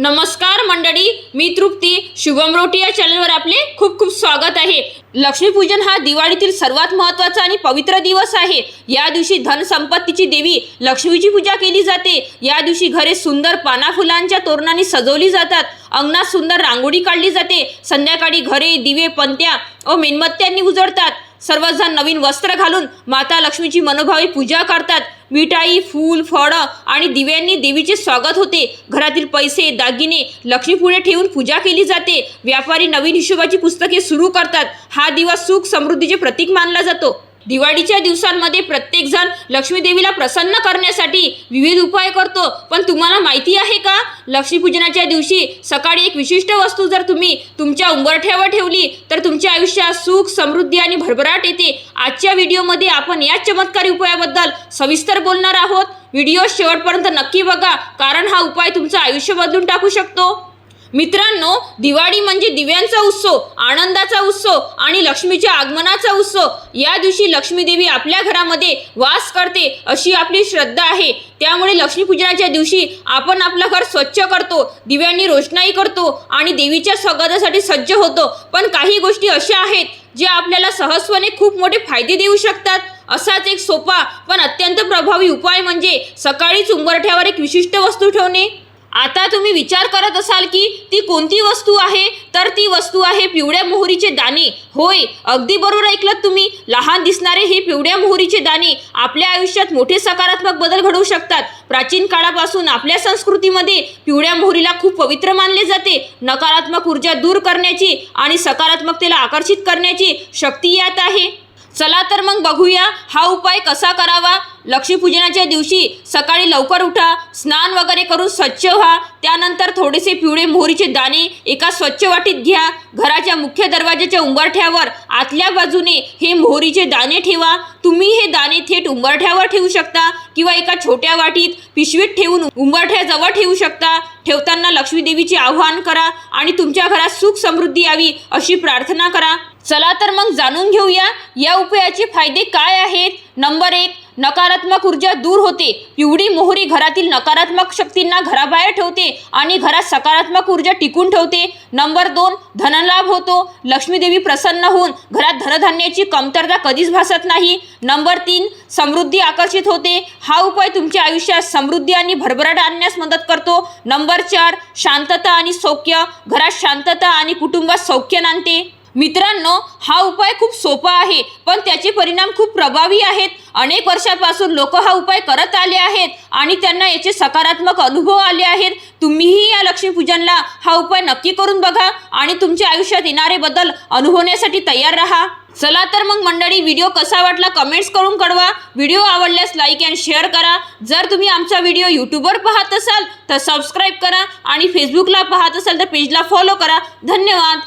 नमस्कार मंडळी मी तृप्ती. शुभम रोटी या चॅनलवर आपले खूप खूप स्वागत आहे. लक्ष्मीपूजन हा दिवाळीतील सर्वात महत्त्वाचा आणि पवित्र दिवस आहे. या दिवशी धन संपत्तीची देवी लक्ष्मीची पूजा केली जाते. या दिवशी घरे सुंदर पाना फुलांच्या तोरणांनी सजवली जातात. अंगणात सुंदर रांगोळी काढली जाते. संध्याकाळी घरे दिवे पंत्या व मेणबत्त्यांनी उजळतात सर्वजण नवीन वस्त्र घालून माता लक्ष्मीची मनोभावी पूजा करतात. मिठाई फूल फळं आणि दिव्यांनी देवीचे स्वागत होते. घरातील पैसे दागिने लक्ष्मीपुढे ठेवून पूजा केली जाते. व्यापारी नवीन हिशोबाची पुस्तके सुरू करतात. हा दिवस सुख समृद्धीचे प्रतीक मानला जातो. दिवाळीच्या दिवसांमध्ये प्रत्येकजण लक्ष्मीदेवीला प्रसन्न करण्यासाठी विविध उपाय करतो. पण तुम्हाला माहिती आहे का? लक्ष्मीपूजनाच्या दिवशी सकाळी एक विशिष्ट वस्तू जर तुम्ही तुमच्या उंबरठ्यावर ठेवली तर तुमच्या आयुष्यात सुख समृद्धी आणि भरभराट येते. आजच्या व्हिडिओमध्ये आपण या चमत्कारी उपायाबद्दल सविस्तर बोलणार आहोत. व्हिडिओ शेवटपर्यंत नक्की बघा कारण हा उपाय तुमचं आयुष्य बदलून टाकू शकतो. मित्रांनो दिवाळी म्हणजे दिव्यांचा उत्सव आनंदाचा उत्सव आणि लक्ष्मीच्या आगमनाचा उत्सव. या दिवशी लक्ष्मीदेवी आपल्या घरामध्ये वास करते अशी आपली श्रद्धा आहे. त्यामुळे लक्ष्मीपूजनाच्या दिवशी आपण आपलं घर स्वच्छ करतो दिव्यांनी रोषणाई करतो आणि देवीच्या स्वागतासाठी सज्ज होतो. पण काही गोष्टी अशा आहेत ज्या आपल्याला सहजपणे खूप मोठे फायदे देऊ शकतात. असाच एक सोपा पण अत्यंत प्रभावी उपाय म्हणजे सकाळीच उंबरठ्यावर एक विशिष्ट वस्तू ठेवणे. आता तुम्ही विचार करत असाल की ती कोणती वस्तू आहे? तर ती वस्तू आहे पिवळ्या मोहरीचे दाणे. होय अगदी बरोबर ऐकलं तुम्ही. लहान दिसणारे हे पिवळ्या मोहरीचे दाणे आपल्या आयुष्यात मोठे सकारात्मक बदल घडवू शकतात. प्राचीन काळापासून आपल्या संस्कृतीमध्ये पिवळ्या मोहरीला खूप पवित्र मानले जाते. नकारात्मक ऊर्जा दूर करण्याची आणि सकारात्मकतेला आकर्षित करण्याची शक्ती यात आहे. चला तर मग बघूया हा उपाय कसा करावा. लक्ष्मीपूजनाच्या दिवशी सकाळी लवकर उठा स्नान वगैरे करून स्वच्छ व्हा. त्यानंतर थोडेसे पिवळे मोहरीचे दाणे एका स्वच्छ वाटीत घ्या. घराच्या मुख्य दरवाजाच्या उंबरठ्यावर आतल्या बाजूने हे मोहरीचे दाणे ठेवा. तुम्ही हे दाणे थेट उंबरठ्यावर ठेवू शकता किंवा एका छोट्या वाटीत पिशवीत ठेवून उंबरठ्याजवळ ठेवू शकता. ठेवताना लक्ष्मी देवीचे आवाहन करा आणि तुमच्या घरात सुख समृद्धी यावी अशी प्रार्थना करा. चला तर मग जाणून घेऊया या उपायाचे फायदे काय आहेत. नंबर एक नकारात्मक ऊर्जा दूर होते. पिवळी मोहरी घरातील नकारात्मक शक्तींना घराबाहेर ठेवते आणि घरात सकारात्मक ऊर्जा टिकून ठेवते. नंबर दोन धनलाभ होतो. लक्ष्मीदेवी प्रसन्न होऊन घरात धनधान्याची कमतरता कधीच भासत नाही. नंबर तीन समृद्धी आकर्षित होते. हा उपाय तुमच्या आयुष्यात समृद्धी आणि भरभराट आणण्यास मदत करतो. नंबर चार शांतता आणि सौख्य. घरात शांतता आणि कुटुंबात सौख्य नांदते. मित्रांनो हा उपाय खूप सोपा आहे पण त्याचे परिणाम खूप प्रभावी आहेत. अनेक वर्षापासून लोक हा उपाय करत आले आहेत आणि त्यांना याचे सकारात्मक अनुभव आले आहेत. तुम्हीही या लक्ष्मीपूजनला हा उपाय नक्की करून बघा आणि तुमच्या आयुष्यात येणारे बदल अनुभवण्यासाठी तयार राहा. चला तर मग मंडळी व्हिडिओ कसा वाटला कमेंट्स करून कळवा. व्हिडिओ आवडल्यास लाईक अँड शेअर करा. जर तुम्ही आमचा व्हिडिओ यूट्यूबवर पाहत असाल तर सबस्क्राईब करा आणि फेसबुकला पाहत असाल तर पेजला फॉलो करा. धन्यवाद.